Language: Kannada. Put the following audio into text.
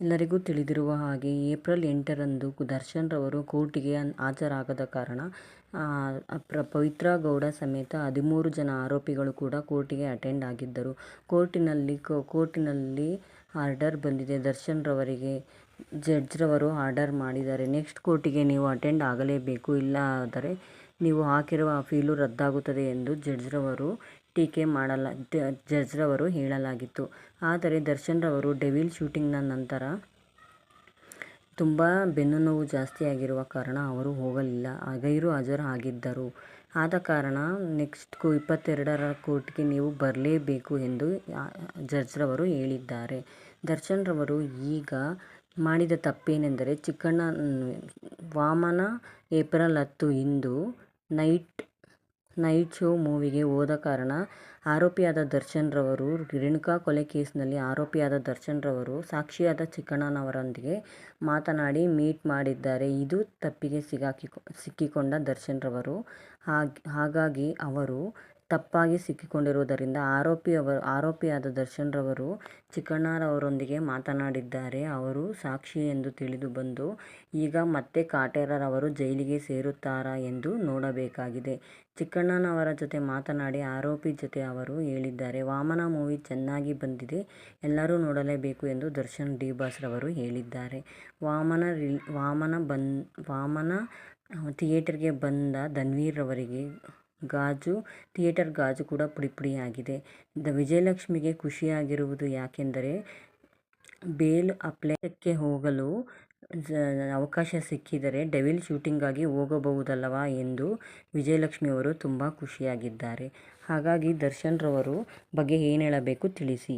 ಎಲ್ಲರಿಗೂ ತಿಳಿದಿರುವ ಹಾಗೆ ಏಪ್ರಿಲ್ ಎಂಟರಂದು ದರ್ಶನ್ ರವರು ಕೋರ್ಟಿಗೆ ಹಾಜರಾಗದ ಕಾರಣ ಪ್ರ, ಪವಿತ್ರ ಗೌಡ ಸಮೇತ ಹದಿಮೂರು ಜನ ಆರೋಪಿಗಳು ಕೂಡ ಕೋರ್ಟಿಗೆ ಅಟೆಂಡ್ ಆಗಿದ್ದರು. ಕೋರ್ಟಿನಲ್ಲಿ ಕೋರ್ಟಿನಲ್ಲಿ ಆರ್ಡರ್ ಬಂದಿದೆ. ದರ್ಶನ್ ರವರಿಗೆ ಜಡ್ಜ್ರವರು ಆರ್ಡರ್ ಮಾಡಿದ್ದಾರೆ. ನೆಕ್ಸ್ಟ್ ಕೋರ್ಟಿಗೆ ನೀವು ಅಟೆಂಡ್ ಆಗಲೇಬೇಕು. ಇಲ್ಲ ಆದರೆ ನೀವು ಹಾಕಿರುವ ಅಪೀಲು ರದ್ದಾಗುತ್ತದೆ ಎಂದು ಜಡ್ಜ್ರವರು ಟೀಕೆ ಮಾಡಲ ಜಜ್ರವರು ಹೇಳಲಾಗಿತ್ತು. ಆದರೆ ದರ್ಶನ್ರವರು ಡೆವಿಲ್ ಶೂಟಿಂಗ್ನ ನಂತರ ತುಂಬ ಬೆನ್ನು ನೋವು ಜಾಸ್ತಿಯಾಗಿರುವ ಕಾರಣ ಅವರು ಹೋಗಲಿಲ್ಲ. ಗೈರು ಹಾಜರು ಆಗಿದ್ದರು. ಆದ ಕಾರಣ ನೆಕ್ಸ್ಟ್ ಕೋ ಇಪ್ಪತ್ತೆರಡರ ಕೋರ್ಟ್ಗೆ ನೀವು ಬರಲೇಬೇಕು ಎಂದು ಜಜ್ರವರು ಹೇಳಿದ್ದಾರೆ. ದರ್ಶನ್ರವರು ಈಗ ಮಾಡಿದ ತಪ್ಪೇನೆಂದರೆ ಚಿಕ್ಕಣ್ಣ ವಾಮನ ಏಪ್ರಿಲ್ ಹತ್ತು ಇಂದು ನೈಟ್ ನೈಟ್ ಶೋ ಮೂವಿಗೆ ಹೋದ ಕಾರಣ ಆರೋಪಿಯಾದ ದರ್ಶನ್ ರವರು ರೇಣುಕಾ ಕೊಲೆ ಕೇಸ್ನಲ್ಲಿ ಆರೋಪಿಯಾದ ದರ್ಶನ್ ರವರು ಸಾಕ್ಷಿಯಾದ ಚಿಕ್ಕಣ್ಣನವರೊಂದಿಗೆ ಮಾತನಾಡಿ ಮೀಟ್ ಮಾಡಿದ್ದಾರೆ. ಇದು ತಪ್ಪಿಗೆ ಸಿಗಾಕಿ ಸಿಕ್ಕಿಕೊಂಡ ದರ್ಶನ್ ರವರು. ಹಾಗಾಗಿ ಅವರು ತಪ್ಪಾಗಿ ಸಿಕ್ಕಿಕೊಂಡಿರುವುದರಿಂದ ಆರೋಪಿ ಅವರು ಆರೋಪಿಯಾದ ದರ್ಶನ್ರವರು ಚಿಕ್ಕಣ್ಣರವರೊಂದಿಗೆ ಮಾತನಾಡಿದ್ದಾರೆ. ಅವರು ಸಾಕ್ಷಿ ಎಂದು ತಿಳಿದು ಬಂದು, ಈಗ ಮತ್ತೆ ಕಾಟೇರರವರು ಜೈಲಿಗೆ ಸೇರುತ್ತಾರಾ ಎಂದು ನೋಡಬೇಕಾಗಿದೆ. ಚಿಕ್ಕಣ್ಣನವರ ಜೊತೆ ಮಾತನಾಡಿ ಆರೋಪಿ ಜೊತೆ ಅವರು ಹೇಳಿದ್ದಾರೆ. ವಾಮನ ಮೂವಿ ಚೆನ್ನಾಗಿ ಬಂದಿದೆ, ಎಲ್ಲರೂ ನೋಡಲೇಬೇಕು ಎಂದು ದರ್ಶನ್ ಡಿ. ಬಾಸ್ರವರು ಹೇಳಿದ್ದಾರೆ. ವಾಮನ ವಾಮನ ಬನ್ ವಾಮನ ಥಿಯೇಟರ್ಗೆ ಬಂದ ಧನ್ವೀರ್ ರವರಿಗೆ ಗಾಜು, ಥಿಯೇಟರ್ ಗಾಜು ಕೂಡ ಪುಡಿ ಪುಡಿಯಾಗಿದೆ ದ ವಿಜಯಲಕ್ಷ್ಮಿಗೆ ಖುಷಿಯಾಗಿರುವುದು ಯಾಕೆಂದರೆ, ಬೇಲ್ ಅಪ್ಲೈಕ್ಕೆ ಹೋಗಲು ಅವಕಾಶ ಸಿಕ್ಕಿದರೆ ಡೆವಿಲ್ ಶೂಟಿಂಗಾಗಿ ಹೋಗಬಹುದಲ್ಲವಾ ಎಂದು ವಿಜಯಲಕ್ಷ್ಮಿಯವರು ತುಂಬ ಖುಷಿಯಾಗಿದ್ದಾರೆ. ಹಾಗಾಗಿ ದರ್ಶನ್ರವರು ಬಗ್ಗೆ ಏನು ಹೇಳಬೇಕು ತಿಳಿಸಿ.